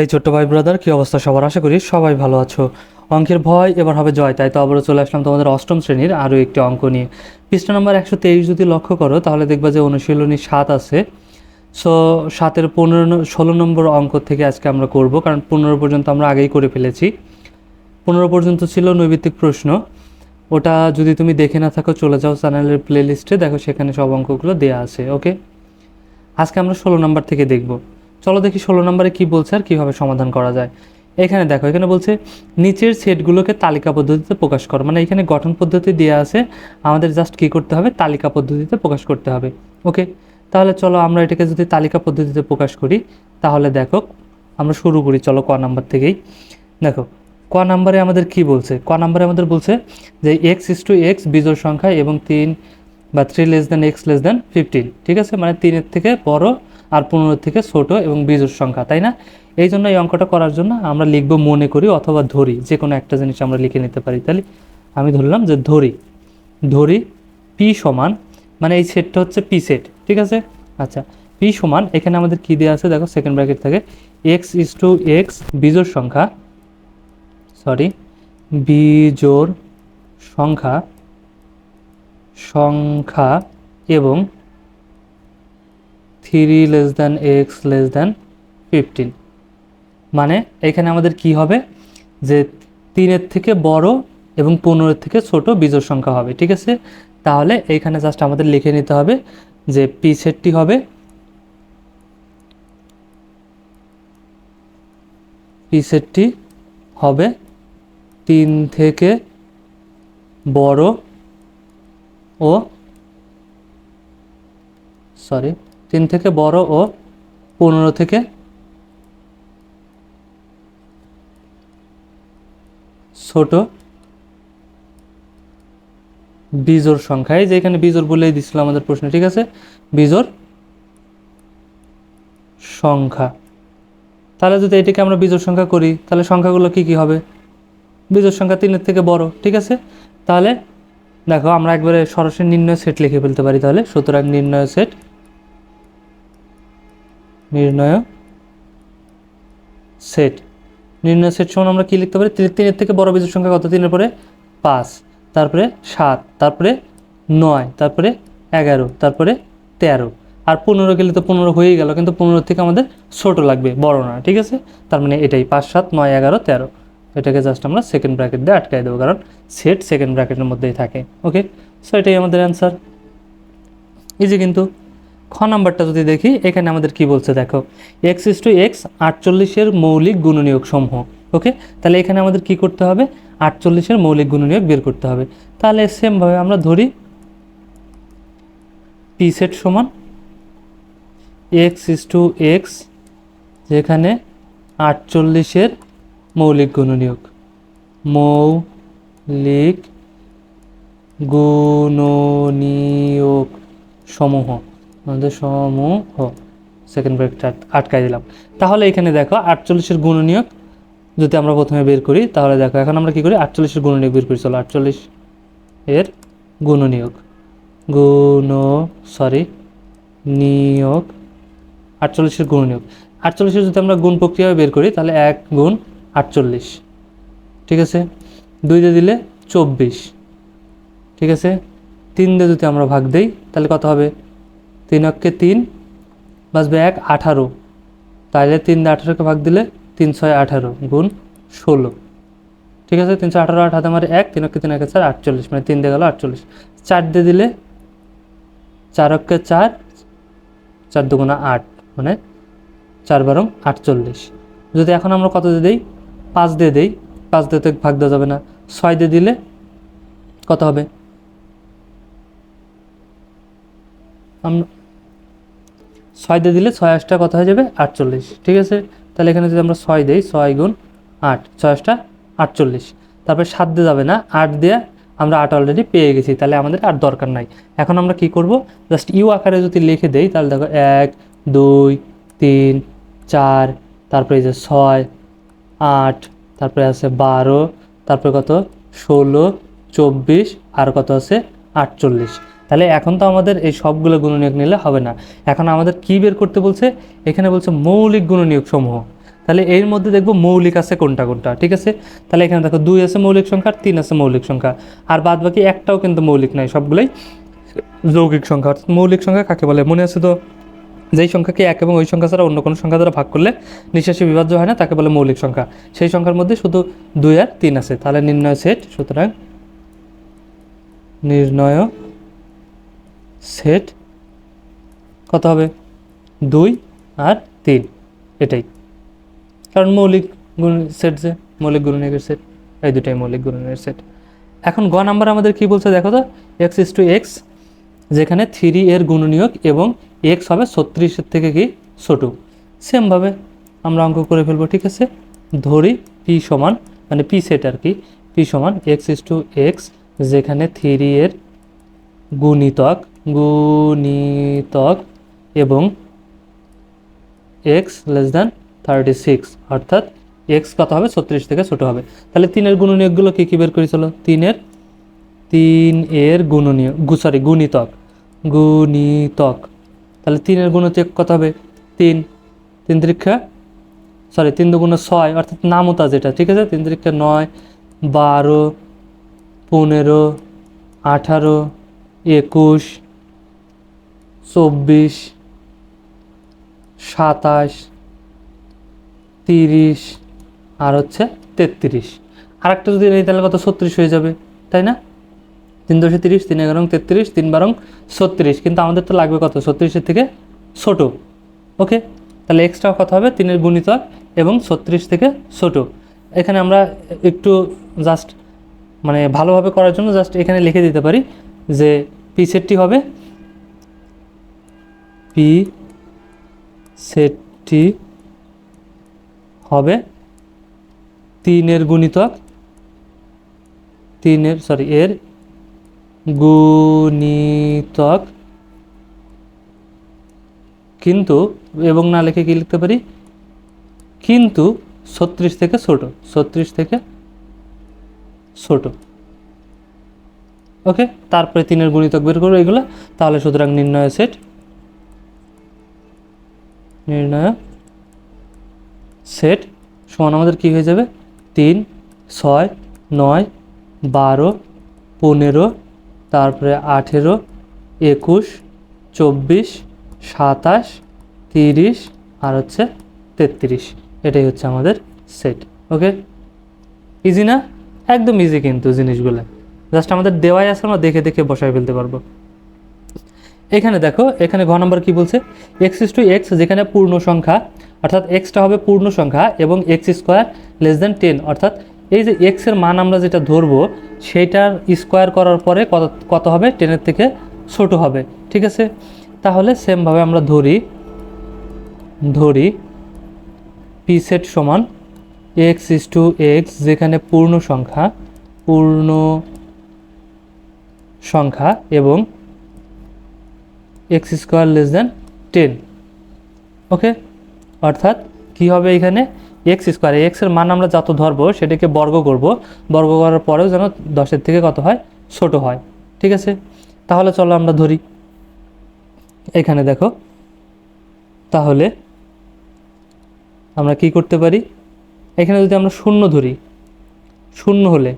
এই ছোট্ট ভাই ব্রাদার কি অবস্থা সবার? আশা করি সবাই ভালো আছো। অঙ্কের ভয় এবার হবে জয়, তাই তো আবারও চলে আসলাম তোমাদের অষ্টম শ্রেণির আরও একটি অঙ্ক নিয়ে। পৃষ্ঠা নম্বর একশো তেইশ যদি লক্ষ্য করো, তাহলে দেখবা যে অনুশীলনী সাত আছে। সো সাতের পনেরো ষোলো নম্বর অঙ্ক থেকে আজকে আমরা করব, কারণ পনেরো পর্যন্ত আমরা আগেই করে ফেলেছি। পনেরো পর্যন্ত ছিল নৈবিত্তিক প্রশ্ন। ওটা যদি তুমি দেখে না থাকো, চলে যাও চ্যানেলের প্লেলিস্টে দেখো সেখানে সব অঙ্কগুলো দেওয়া আছে ওকে আজকে আমরা ষোলো নম্বর থেকে দেখব। চলো দেখি ষোলো নম্বরে কি বলছে আর কীভাবে সমাধান করা যায়। এখানে দেখো, এখানে বলছে, নিচের সেটগুলোকে তালিকা পদ্ধতিতে প্রকাশ করো। মানে এখানে গঠন পদ্ধতি দেওয়া আছে, আমাদের জাস্ট কী করতে হবে? তালিকা পদ্ধতিতে প্রকাশ করতে হবে। ওকে, তাহলে চলো আমরা এটাকে যদি তালিকা পদ্ধতিতে প্রকাশ করি, তাহলে দেখো, আমরা শুরু করি, চলো ক নাম্বার থেকেই। দেখো, ক নাম্বারে আমাদের কি বলছে? ক নাম্বারে আমাদের বলছে যে এক্স ইস টু এক্স বিজোড় সংখ্যা এবং তিন বা three less than x less than fifteen ঠিক আছে? মানে তিনের থেকে বড় আর পনেরো থেকে ছোট এবং বিজোড় সংখ্যা, তাই না? এই জন্য এই অঙ্কটা করার জন্য আমরা লিখব মনে করি অথবা ধরি, যে কোনো একটা জিনিস আমরা লিখে নিতে পারি। তাহলে আমি ধরলাম যে ধরি ধরি পি সমান মানে এই সেটটা হচ্ছে পি সেট, ঠিক আছে? আচ্ছা পি সমান, এখানে আমাদের কি দেওয়া আছে? দেখো সেকেন্ড ব্র্যাকেট থাকে এক্স ইস টু এক্স বিজোড় সংখ্যা সরি বিজোড় সংখ্যা সংখ্যা এবং three less than x less than fifteen মানে এখানে আমাদের কি হবে? যে তিনের থেকে বড় এবং পনেরোর থেকে ছোট বিজোড় সংখ্যা হবে, ঠিক আছে? তাহলে এইখানে জাস্ট আমাদের লিখে নিতে হবে যে পি সেটটি হবে পি সেটটি হবে তিন থেকে বড় ও সরি তিন থেকে বড় ও পনেরো থেকে ছোট বিজোর সংখ্যা। এই যে এখানে বিজোর বলেই দিছিল আমাদের প্রশ্ন, ঠিক আছে? বিজোর সংখ্যা। তাহলে যদি এটাকে আমরা বিজোর সংখ্যা করি, তাহলে সংখ্যাগুলো কি কি হবে? বিজোর সংখ্যা তিনের থেকে বড়, ঠিক আছে? তাহলে দেখো, আমরা একবারে সরাসরি নির্ণয় সেট লিখে ফেলতে পারি তাহলে। সুতরাং নির্ণয় সেট নির্ণয় সেট। নির্ণয় সেট সমান আমরা কি লিখতে পারি? তিন- তিনের থেকে বড় বিজোড় সংখ্যা কত? তিনের পরে পাঁচ, তারপরে সাত, তারপরে নয়, তারপরে এগারো, তারপরে তেরো। আর পনেরো গেলে তো পনেরো হয়েই গেল, কিন্তু পনেরো থেকে আমাদের ছোট লাগবে, বড় না, ঠিক আছে? তার মানে এটাই, পাঁচ, সাত, নয়, এগারো, তেরো। এটাকে জাস্ট আমরা সেকেন্ড ব্র্যাকেট দিয়ে আটকাই দেবো, কারণ সেট সেকেন্ড ব্র্যাকেটের মধ্যেই থাকে ওকে সো এটাই আমাদের অ্যান্সার ইজি কিন্তু। খ নাম্বারটা যদি দেখি, এখানে আমাদের কি বলছে দেখো এক্স ইস টু এক্স আটচল্লিশের মৌলিক গুণনীয়ক সমূহ ওকে তাহলে এখানে আমাদের কি করতে হবে? আটচল্লিশের মৌলিক গুণনীয়ক বের করতে হবে। তাহলে সেমভাবে আমরা ধরি পি সেট সমান এক্স ইস টু এক্স যেখানে আটচল্লিশের মৌলিক গুণনীয়ক মৌলিক গুণনীয়ক সমূহ। সমূহ সেকেন্ড ব্রেকটা আটকাই দিলাম। তাহলে এখানে দেখো আটচল্লিশের গুণনীয়ক যদি আমরা প্রথমে বের করি, তাহলে দেখো এখন আমরা কি করি? আটচল্লিশের গুণনীয়ক বের করি। চলো আটচল্লিশ এর গুণনীয়ক। গুণ সরি নিয়োগ, আটচল্লিশের গুণনীয়ক। আটচল্লিশের যদি আমরা গুণ প্রক্রিয়া বের করি, তাহলে এক গুণ আটচল্লিশ। ঠিক আছে? দুই দিয়ে দিলে চব্বিশ। ঠিক আছে? তিন দিয়ে যদি আমরা ভাগ দেই, তাহলে কত হবে? তিন অক্ষে তিন বাসবে এক, আঠারো। তাহলে তিন আঠারোকে ভাগ দিলে তিন ছয় আঠারো গুণ ষোলো। ঠিক আছে? তিনশো আঠারো আট হাতে আমার এক তিন অক্ষে তিন একে চার, আটচল্লিশ। মানে তিন দিয়ে গেল আটচল্লিশ। চার দিয়ে দিলে চার অক্ষে চার চার দুগুণা আট মানে চার বারং আটচল্লিশ। যদি এখন আমরা কত দিয়ে দিই? পাঁচ দিয়ে দিই। পাঁচ দিয়ে তো ভাগ দেওয়া যাবে না। ছয় দিয়ে দিলে কত হবে? আমরা ছয় দিয়ে দিলে ছয় আটটা কত হয়ে যাবে? আটচল্লিশ। ঠিক আছে? তাহলে এখানে যদি আমরা ছয় দিই, ছয় গুণ আট, ছয় আটটা আটচল্লিশ। তারপরে সাত দিয়ে যাবে না? আট দিয়ে আমরা আট অলরেডি পেয়ে গেছি, তাহলে আমাদের আর দরকার নাই। এখন আমরা কি করব? জাস্ট ইউ আকারে যদি লিখে দেই, তাহলে দেখো এক, দুই, তিন, চার, তারপরে যে ছয়, আট, তারপরে আছে বারো, তারপরে কত? ষোলো, চব্বিশ, আর কত আছে? আটচল্লিশ। তাহলে এখন তো আমাদের এই সবগুলো গুণনীয়ক নিলে হবে না। এখন আমাদের কি বের করতে বলছে? এখানে বলছে মৌলিক গুণনীয়ক সমূহ। তাহলে এর মধ্যে দেখব মৌলিক আছে কোনটা কোনটা, ঠিক আছে? তাহলে এখানে দেখো দুই আছে মৌলিক সংখ্যা তিন আছে মৌলিক সংখ্যা। আর বাদ বাকি একটাও কিন্তু মৌলিক নাই, সবগুলোই যৌগিক সংখ্যা। অর্থাৎ মৌলিক সংখ্যা কাকে বলে? মনে আছে তো? যেই সংখ্যাকে এক এবং ওই সংখ্যা ছাড়া অন্য কোনো সংখ্যা দ্বারা ভাগ করলে নিঃশ্বাসে বিভাজ্য হয় না, তাকে বলে মৌলিক সংখ্যা। সেই সংখ্যার মধ্যে শুধু দুই আর তিন আছে। তাহলে নির্ণয় সেট, সুতরাং নির্ণয় সেট কত হবে? দুই আর তিন। এটাই। কারণ মৌলিক গুণ সেট যে, মৌলিক গুণনীয়কের সেট, এই দুটাই মৌলিক গুণনীয়কের সেট। এখন গ নাম্বার আমাদের কি বলছে দেখো তো? এক্স ইস টু এক্স যেখানে থ্রি এর গুণনীয়ক এবং এক্স হবে ছত্রিশের থেকে কি? ছোটো। সেমভাবে আমরা অঙ্ক করে ফেলব, ঠিক আছে? ধরি পি সমান মানে পি সেট আর কি পি সমান এক্স ইস টু এক্স যেখানে থ্রি এর গুণিতক গুণিতক এবং x less than thirty six অর্থাৎ এক্স কত হবে? ছত্রিশ থেকে ছোট হবে। তাহলে তিনের গুণনীয়কগুলো কী কী বের করেছিল তিনের, তিন এর গুণনীয় সরি গুণিতক গুণিতক। তাহলে তিনের গুণিতক কত হবে? তিন। তিন তিরিক্ষা সরি তিন দুগুণ ছয়, অর্থাৎ নামতা যেটা, ঠিক আছে? তিন তিরিক্ষা নয়, বারো, পনেরো, আঠারো, একুশ চব্বিশ, সাতাশ, তিরিশ, আর হচ্ছে তেত্রিশ। আর একটা যদি নেই, তাহলে কত? ছত্রিশ হয়ে যাবে, তাই না? তিন দশে তিরিশ, তিন এগারো তেত্রিশ, তিন বারং ছত্রিশ। কিন্তু আমাদের তো লাগবে কত? ছত্রিশের থেকে ছোট। ওকে? তাহলে এক্সট্রা কত হবে? তিনের গুণিতক এবং ছত্রিশ থেকে ছোট। এখানে আমরা একটু জাস্ট মানে ভালোভাবে করার জন্য জাস্ট এখানে লিখে দিতে পারি যে পি সেটটি হবে পি সেটটি হবে তিনের গুণিতক তিনের সরি এর গুণিতক। কিন্তু, এবং না লিখে কি লিখতে পারি? কিন্তু ছত্রিশ থেকে ছোট, ছত্রিশ থেকে ছোট। ওকে? তারপরে তিনের গুণিতক বের করব এগুলো। তাহলে সুতরাং নির্ণয় সেট নির্ণয় সেট সমান আমাদের কি হয়ে যাবে? তিন, ছয়, নয়, বারো, পনেরো, তারপরে আঠেরো, একুশ, চব্বিশ, সাতাশ, তিরিশ, আর হচ্ছে তেত্রিশ। এটাই হচ্ছে আমাদের সেট ওকে ইজি না? একদম ইজি কিন্তু জিনিসগুলো। জাস্ট আমাদের দেওয়াই আছে, আমরা দেখে দেখে বসায় ফেলতে পারব। এখানে দেখো, এখানে ঘ নম্বর কি বলছে? এক্স ইস টু এক্স যেখানে পূর্ণ সংখ্যা, অর্থাৎ এক্সটা হবে পূর্ণ সংখ্যা এবং x square less than ten অর্থাৎ এই যে এক্সের মান আমরা যেটা ধরবো, সেইটার স্কোয়ার করার পরে কত কত হবে? টেনের থেকে ছোট হবে, ঠিক আছে? তাহলে সেমভাবে আমরা ধরি ধরি পি সেট সমান এক্স ইস টু এক্স যেখানে পূর্ণ সংখ্যা পূর্ণ সংখ্যা এবং x square less than ten. Okay? অর্থাৎ কি হবে এখানে? এক্স স্কোয়ার এক্সের মান আমরা যত ধরবো সেটাকে বর্গ করব। বর্গ করার পরেও যেন দশের থেকে কত হয়? ছোট হয়। ঠিক আছে? তাহলে চলো আমরা ধরি। এখানে দেখো। তাহলে আমরা কি করতে পারি? এখানে যদি আমরা শূন্য ধরি, শূন্য হলে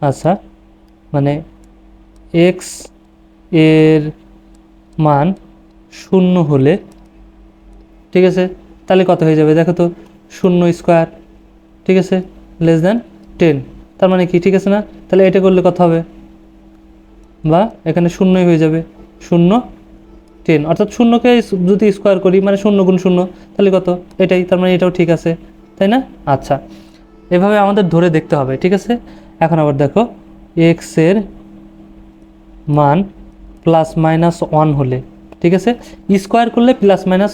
আচ্ছা মানে এক্সের মান শূন্য হলে, ঠিক আছে? তাহলে কত হয়ে যাবে? দেখো তো, শূন্য স্কোয়ার, ঠিক আছে? Less than ten. তার মানে কি? ঠিক আছে না? তাহলে এটা করলে কত হবে? বা এখানে শূন্যই হয়ে যাবে। শূন্য টেন। অর্থাৎ শূন্যকে যদি স্কোয়ার করি মানে শূন্য গুণ শূন্য, তাহলে কত? এটাই। তার মানে এটাও ঠিক আছে। তাই না? আচ্ছা। এভাবে আমাদের ধরে দেখতে হবে, ঠিক আছে? এখন আবার দেখো এক্সের মান প্লাস মাইনাস ওয়ান হলে, ঠিক আছে? স্কোয়ার করলে প্লাস মাইনাস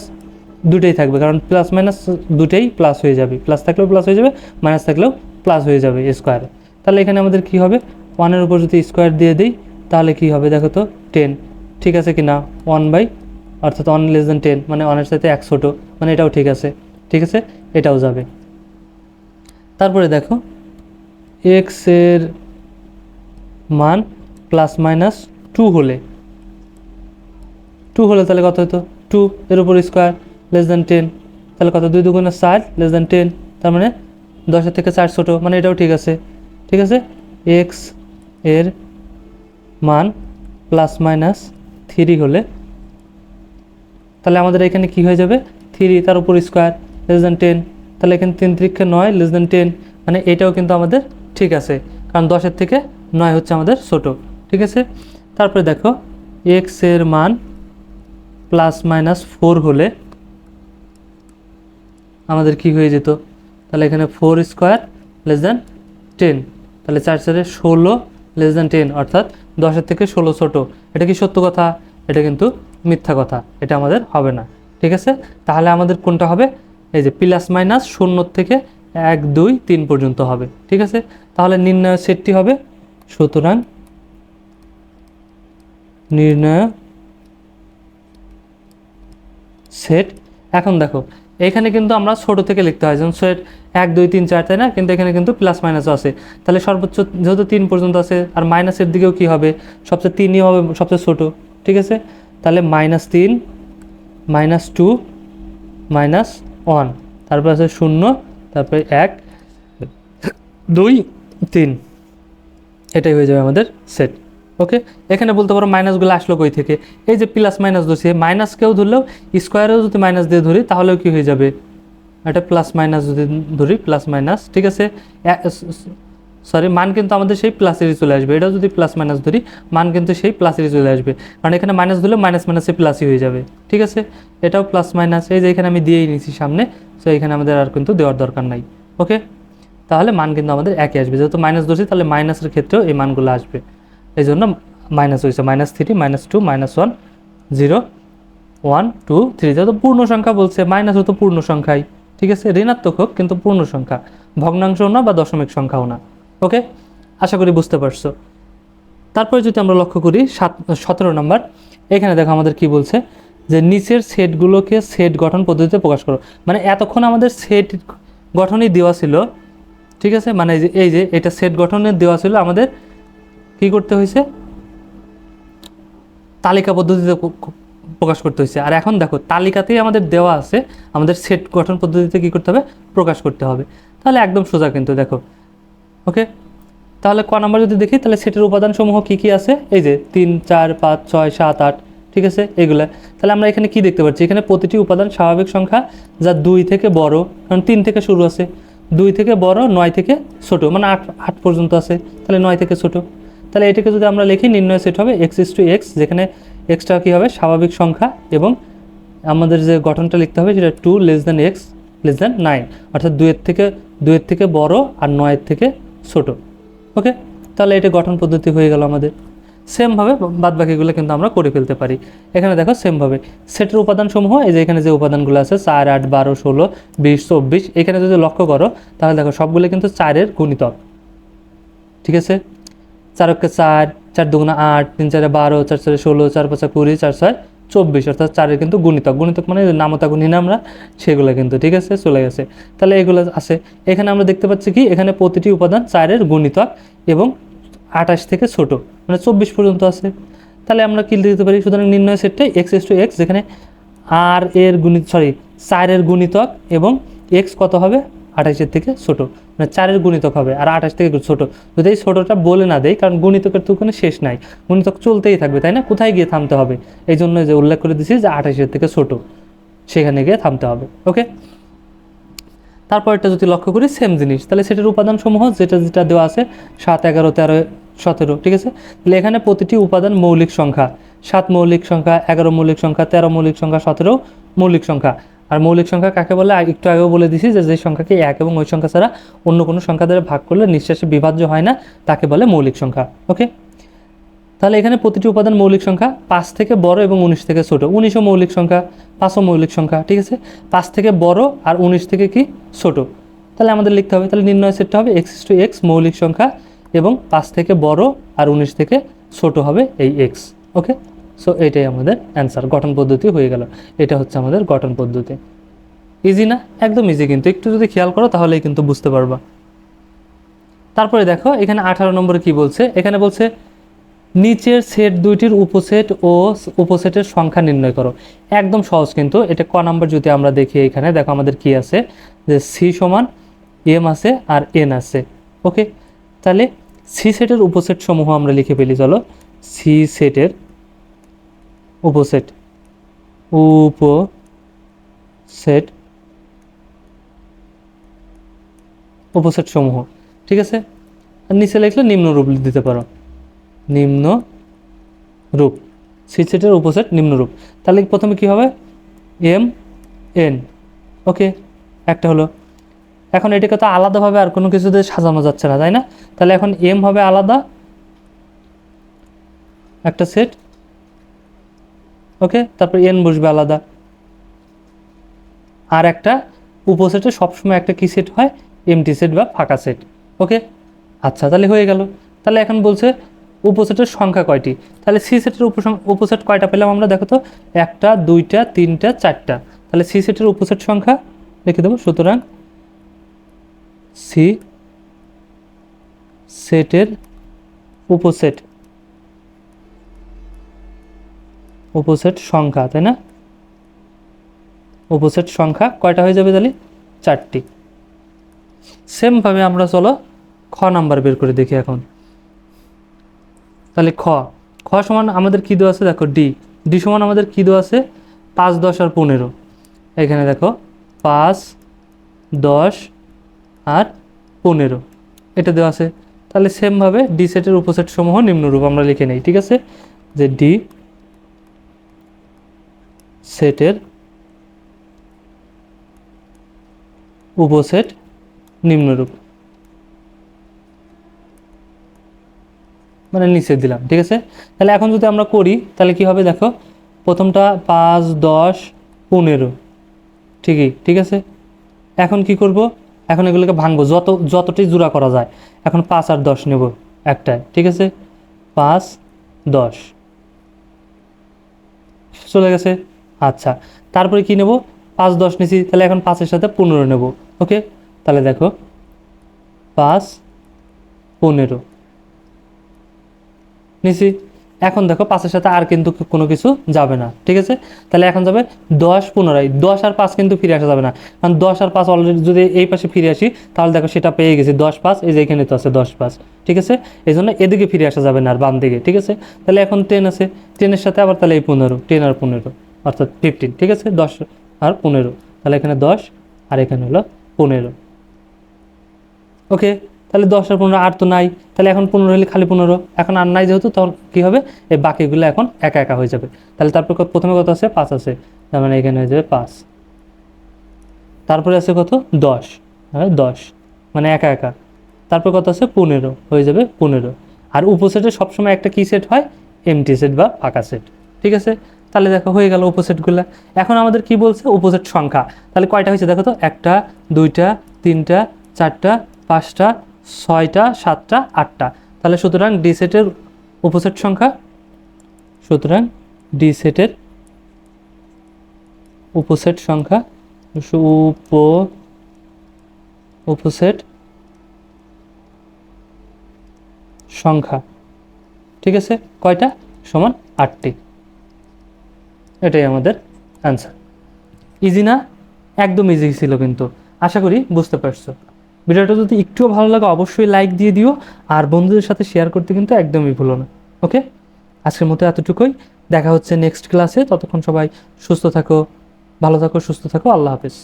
দুটোই থাকবে, কারণ প্লাস মাইনাস দুটোই প্লাস হয়ে যাবে। প্লাস থাকলেও প্লাস হয়ে যাবে মাইনাস থাকলেও প্লাস হয়ে যাবে স্কোয়ারে তাহলে এখানে আমাদের কি হবে? ওয়ানের উপর যদি স্কোয়ার দিয়ে দিই, তাহলে কি হবে? দেখো তো টেন ঠিক আছে কি না ওয়ান বাই অর্থাৎ ওয়ান লেস দেন টেন মানে ওয়ানের সাথে এক ছোটো মানে এটাও ঠিক আছে। ঠিক আছে? এটাও যাবে। তারপরে দেখো এক্সের মান প্লাস মাইনাস টু হলে টু হলে তাহলে কত হতো? টু এর উপর স্কোয়ার লেস দেন টেন তাহলে কত? দুই দুগুণে চার লেস দেন টেন তার মানে দশের থেকে চার ছোটো মানে এটাও ঠিক আছে। ঠিক আছে? এক্সের মান প্লাস মাইনাস থ্রি হলে তাহলে আমাদের এখানে কি হয়ে যাবে? থ্রি তার উপর স্কোয়ার লেস দেন টেন তাহলে এখানে তিন ত্রিক্ষে নয় লেস দেন টেন মানে এটাও কিন্তু আমাদের ঠিক আছে। কারণ দশের থেকে নয় হচ্ছে আমাদের ছোট। ঠিক আছে? তারপরে দেখো এক্সের মান প্লাস মাইনাস ফোর হলে আমাদের কি হয়ে যেত? তাহলে এখানে four square less than ten তাহলে চার চারে ষোলো লেস দেন টেন অর্থাৎ দশের থেকে ষোলো ছোটো। এটা কি সত্য কথা? এটা কিন্তু মিথ্যা কথা। এটা আমাদের হবে না। ঠিক আছে? তাহলে আমাদের কোনটা হবে? এই যে প্লাস মাইনাস শূন্য থেকে এক, দুই, তিন পর্যন্ত হবে। ঠিক আছে? তাহলে নির্ণয় সেটটি হবে। সুতরাং নির্ণয় সেট এখন দেখো, এখানে কিন্তু আমরা ছোট থেকে লিখতে হয়, যেমন সেট এক, দুই, তিন, চার, তাই না? কিন্তু এখানে কিন্তু প্লাস মাইনাসও আছে। তাহলে সর্বোচ্চ যেহেতু তিন পর্যন্ত আছে, আর মাইনাসের দিকেও কি হবে? সবচেয়ে তিনই হবে, সবচেয়ে ছোট, ঠিক আছে? তাহলে মাইনাস তিন মাইনাস টু মাইনাস ওয়ান তারপর আছে শূন্য, তারপরে এক, দুই, তিন। এটাই হয়ে যাবে আমাদের সেট ওকে এখানে বলতে পারো মাইনাসগুলো আসলো কই থেকে? এই যে প্লাস মাইনাস ধরছি মাইনাসকেও ধরলেও স্কোয়ারেও যদি মাইনাস দিয়ে ধরি, তাহলেও কি হয়ে যাবে? এটা প্লাস মাইনাস যদি ধরি প্লাস মাইনাস ঠিক আছে? সরি মান কিন্তু আমাদের সেই প্লাসেরই চলে আসবে। এটাও যদি প্লাস মাইনাস ধরি, মান কিন্তু সেই প্লাসেরই চলে আসবে। কারণ এখানে মাইনাস ধরলে মাইনাস মাইনাসে প্লাসই হয়ে যাবে। ঠিক আছে? এটাও প্লাস মাইনাস এই যে এখানে আমি দিয়েই নিয়েছি সামনে সো এখানে আমাদের আর কিন্তু দেওয়ার দরকার নাই। ওকে তাহলে মান কিন্তু আমাদের একই আসবে। যেহেতু মাইনাস ধরছি, তাহলে মাইনাসের ক্ষেত্রেও এই মানগুলো আসবে। এই জন্য মাইনাস হয়েছে minus three minus two minus one zero one two three যেহেতু পূর্ণ সংখ্যা বলছে মাইনাস হতো পূর্ণ সংখ্যাই, ঠিক আছে? ঋণাত্মক হোক, কিন্তু পূর্ণ সংখ্যা। ভগ্নাংশও না বা দশমিক সংখ্যাও না ওকে আশা করি বুঝতে পারছ। তারপরে যদি আমরা লক্ষ্য করি, সাত, সতেরো নম্বর, এখানে দেখো আমাদের কি বলছে, যে নিচের সেটগুলোকে সেট গঠন পদ্ধতিতে প্রকাশ করো। মানে এতক্ষণ আমাদের সেট গঠনই দেওয়া ছিল, ঠিক আছে? মানে এই যে এটা সেট গঠনের দেওয়া ছিল আমাদের কি করতে হয়েছে? তালিকা পদ্ধতিতে প্রকাশ করতে হয়েছে। আর এখন দেখো, তালিকাতেই আমাদের দেওয়া আছে, আমাদের সেট গঠন পদ্ধতিতে কি করতে হবে? প্রকাশ করতে হবে। তাহলে একদম সোজা কিন্তু দেখো। ওকে? তাহলে ক নাম্বার যদি দেখি, তাহলে সেটের উপাদানসমূহ কি কি আছে? এই যে তিন, চার, পাঁচ, ছয়, সাত, আট, ঠিক আছে? এগুলা। তাহলে আমরা এখানে কি দেখতে পাচ্ছি? এখানে প্রতিটি উপাদান স্বাভাবিক সংখ্যা, যা দুই থেকে বড়, কারণ তিন থেকে শুরু আছে। দুই থেকে বড়, নয় থেকে ছোট মানে আট আট পর্যন্ত আছে। তাহলে নয় থেকে ছোট। তাহলে এটাকে যদি আমরা লিখি, নির্ণয় সেট হবে এক্স ইস টু এক্স যেখানে এক্সটা কী হবে? স্বাভাবিক সংখ্যা এবং আমাদের যে গঠনটা লিখতে হবে সেটা two less than x less than nine অর্থাৎ দুইয়ের থেকে দুইয়ের থেকে বড় আর নয়ের থেকে ছোট। ওকে তাহলে এটা গঠন পদ্ধতি হয়ে গেল আমাদের। সেমভাবে বাদ বাকিগুলো কিন্তু আমরা করে ফেলতে পারি। এখানে দেখো সেমভাবে সেটের উপাদানসমূহ, এই যে এখানে যে উপাদানগুলো আছে, চার, আট, বারো, ষোলো, বিশ, চব্বিশ, এখানে যদি লক্ষ্য করো, তাহলে দেখো সবগুলো কিন্তু চারের গুণিতক। ঠিক আছে? চারকে চার চার দুগুণা আট, তিন চারে বারো, চার চারে ষোলো, চার পাঁচা কুড়ি, চার ছয় চব্বিশ, অর্থাৎ চারের কিন্তু গুণিতক। গুণিতক মানে নামতা গুণি না আমরা, সেগুলো কিন্তু, ঠিক আছে? চলে গেছে। তাহলে এগুলো আছে। এখানে আমরা দেখতে পাচ্ছি কি? এখানে প্রতিটি উপাদান চারের গুণিতক এবং আঠাশ থেকে ছোট মানে চব্বিশ পর্যন্ত আছে। তাহলে আমরা কি দিতে পারি? সুতরাং নির্ণয় সেটটাই এক্স এস টু এক্স যেখানে আর এর গুণিত সরি চারের গুণিতক এবং এক্স কত হবে? আঠাশের থেকে ছোট। মানে চারের গুণিতক হবে, আর আঠাশ থেকে ছোট। যদি এই ছোটোটা বলে না দেয় কারণ গুণিতকের তো কোনো শেষ নাই। গুণিতক চলতেই থাকবে, তাই না? কোথায় গিয়ে থামতে হবে? এই জন্য যে উল্লেখ করে দিছি যে আঠাশের থেকে ছোট, সেখানে গিয়ে থামতে হবে, ওকে? তারপর এটা যদি লক্ষ্য করি সেম জিনিস। তাহলে সেটার উপাদান সমূহ যেটা যেটা দেওয়া আছে, সাত, এগারো, তেরো, সতেরো, ঠিক আছে? তাহলে এখানে প্রতিটি উপাদান মৌলিক সংখ্যা। সাত মৌলিক সংখ্যা, এগারো মৌলিক সংখ্যা, তেরো মৌলিক সংখ্যা, সতেরো মৌলিক সংখ্যা। আর মৌলিক সংখ্যা কাকে বলে? একটু আগেও বলে দিছি যে যে সংখ্যাকে এক এবং ওই সংখ্যা ছাড়া অন্য কোনো সংখ্যা দ্বারা ভাগ করলে নিঃশ্বাসে বিভাজ্য হয় না, তাকে বলে মৌলিক সংখ্যা। ওকে? তাহলে এখানে প্রতিটি উপাদান মৌলিক সংখ্যা, পাঁচ থেকে বড় এবং উনিশ থেকে ছোট। উনিশও মৌলিক সংখ্যা, পাঁচও মৌলিক সংখ্যা, ঠিক আছে? পাঁচ থেকে বড় আর উনিশ থেকে কি? ছোট। তাহলে আমাদের লিখতে হবে, তাহলে নির্ণয় সেটটা হবে এক্স টু এক্স মৌলিক সংখ্যা এবং পাঁচ থেকে বড় আর উনিশ থেকে ছোট হবে এই এক্স ওকে? সো এটাই আমাদের অ্যান্সার গঠন পদ্ধতি হয়ে গেল। এটা হচ্ছে আমাদের গঠন পদ্ধতি। ইজি না? একদম ইজি কিন্তু। একটু যদি খেয়াল করো তাহলেই কিন্তু বুঝতে পারবা। তারপরে দেখো, এখানে আঠারো নম্বরে কি বলছে? এখানে বলছে, নিচের সেট দুইটির উপসেট ও উপসেটের সংখ্যা নির্ণয় করো। একদম সহজ কিন্তু। এটা ক নাম্বার যদি আমরা দেখি এখানে, দেখো আমাদের কি আছে? যে সি সমান এম আছে আর এন আছে। ওকে তাহলে সি সেটের উপসেট সমূহ আমরা লিখে ফেলি, চলো। সি সেটের উপসেট। উপসেট। উপসেট সমূহ ঠিক আছে? আর নিচে লিখলে নিম্ন রূপ দিতে পারো। নিম্ন রূপ। সি সেটের উপসেট নিম্নরূপ তাহলে প্রথমে কি হবে? M, N. ওকে, একটা হলো। এখন এটাকে তো আলাদাভাবে আর কোনো কিছুতে সাজানো যাচ্ছে না, তাই না? তাহলে এখন এম হবে আলাদা। একটা সেট। ওকে? তারপর এন বসবে আলাদা। আর একটা উপসেটে সবসময় একটা কি সেট হয়? এমটি সেট বা ফাঁকা সেট ওকে? আচ্ছা তাহলে হয়ে গেল। তাহলে এখন বলছে উপসেটের সংখ্যা কয়টি? তাহলে সি সেটের উপসং- উপসেট কয়টা পেলাম আমরা? দেখো তো, একটা, দুইটা, তিনটা, চারটা। তাহলে সি সেটের উপসেট সংখ্যা লিখে দেবো। সুতরাং সি সেটের উপসেট উপসেট সংখ্যা, তাই না? উপসেট সংখ্যা কয়টা হয়ে যাবে তাহলে? চারটি। সেমভাবে আমরা চলো খ নাম্বার বের করে দেখি এখন। তাহলে খ। খ সমান আমাদের কী দেওয়া আছে? দেখো ডি। ডি সমান আমাদের কী দেওয়া আছে? পাঁচ, দশ আর পনেরো। এখানে দেখো পাঁচ, দশ আর পনেরো। এটা দেওয়া আছে। তাহলে সেমভাবে ডি সেটের উপসেট সমূহ নিম্নরূপ আমরা লিখে নেই, ঠিক আছে? যে ডি সেটের উপসেট নিম্নরূপ। মানে নিচে দিলাম, ঠিক আছে? তাহলে এখন যদি আমরা করি, তাহলে কি হবে দেখো? প্রথমটা পাঁচ, দশ, পনেরো। ঠিকই, ঠিক আছে? এখন কি করব? এখন এগুলোকে ভাঙবো। যত যতটাই জোড়া করা যায়। এখন পাঁচ আর দশ নেব একটায়, ঠিক আছে? পাঁচ, দশ। চলে গেছে। আচ্ছা তারপরে কি নেব? পাঁচ দশ নিছি, তাহলে এখন পাঁচের সাথে পনেরো নেব, ওকে? তাহলে দেখো, পাঁচ, পনেরো নিছি। এখন দেখো, পাঁচের সাথে আর কিন্তু কোনো কিছু যাবে না, ঠিক আছে? তাহলে এখন যাবে দশ পুনরায় দশ আর পাঁচ কিন্তু ফিরে আসা যাবে না, কারণ দশ আর পাঁচ অলরেডি যদি এই পাশে ফিরে আসি, তাহলে দেখো সেটা পেয়ে গেছি দশ পাঁচ, এই যে এখানে তো আছে দশ পাঁচ, ঠিক আছে? এই জন্য এদিকে ফিরে আসা যাবে না আর বাম দিকে, ঠিক আছে? তাহলে এখন টেন আছে টেনের সাথে আবার তাহলে এই পনেরো টেন আর পনেরো। অর্থাৎ ফিফটিন ঠিক আছে? দশ আর পনেরো। তাহলে এখানে দশ, আর এখানে হলো পনেরো। ওকে? তাহলে দশ আর পনেরো, আর তো নাই। তাহলে এখন পনেরো হলে খালি পনেরো। এখন আর নাই যেহেতু, তখন কী হবে? এই বাকিগুলো এখন একা একা হয়ে যাবে। তাহলে তারপর প্রথমে কত আছে? পাঁচ আছে। তার মানে এখানে হয়ে যাবে পাঁচ। তারপরে আছে কত? দশ। হ্যাঁ দশ। মানে একা একা। তারপর কত আছে? পনেরো। হয়ে যাবে পনেরো। আর উপসেটে সবসময় একটা কী সেট হয়? এমটি সেট বা ফাঁকা সেট ঠিক আছে? তাহলে দেখো হয়ে গেল উপসেটগুলো এখন আমাদের কি বলছে? উপসেট সংখ্যা। তাহলে কয়টা হয়েছে দেখো তো? একটা, দুইটা, তিনটা, চারটা, পাঁচটা, ছয়টা, সাতটা, আটটা। তাহলে সুতরাং ডি সেটের উপসেট সংখ্যা, সুতরাং ডি সেটের উপসেট সংখ্যা উপ উপসেট সংখ্যা। ঠিক আছে? কয়টা? সমান আটটি। এটাই আমাদের অ্যান্সার ইজি না? একদম ইজি ছিল কিন্তু। আশা করি বুঝতে পারছ। ভিডিওটা যদি একটুও ভালো লাগে অবশ্যই লাইক দিয়ে দিও। আর বন্ধুদের সাথে শেয়ার করতে কিন্তু একদমই ভুলো না। ওকে আজকের মতো এতটুকুই। দেখা হচ্ছে নেক্সট ক্লাসে ততক্ষণ সবাই সুস্থ থাকো, ভালো থাকো, সুস্থ থাকো। আল্লাহ হাফেজ।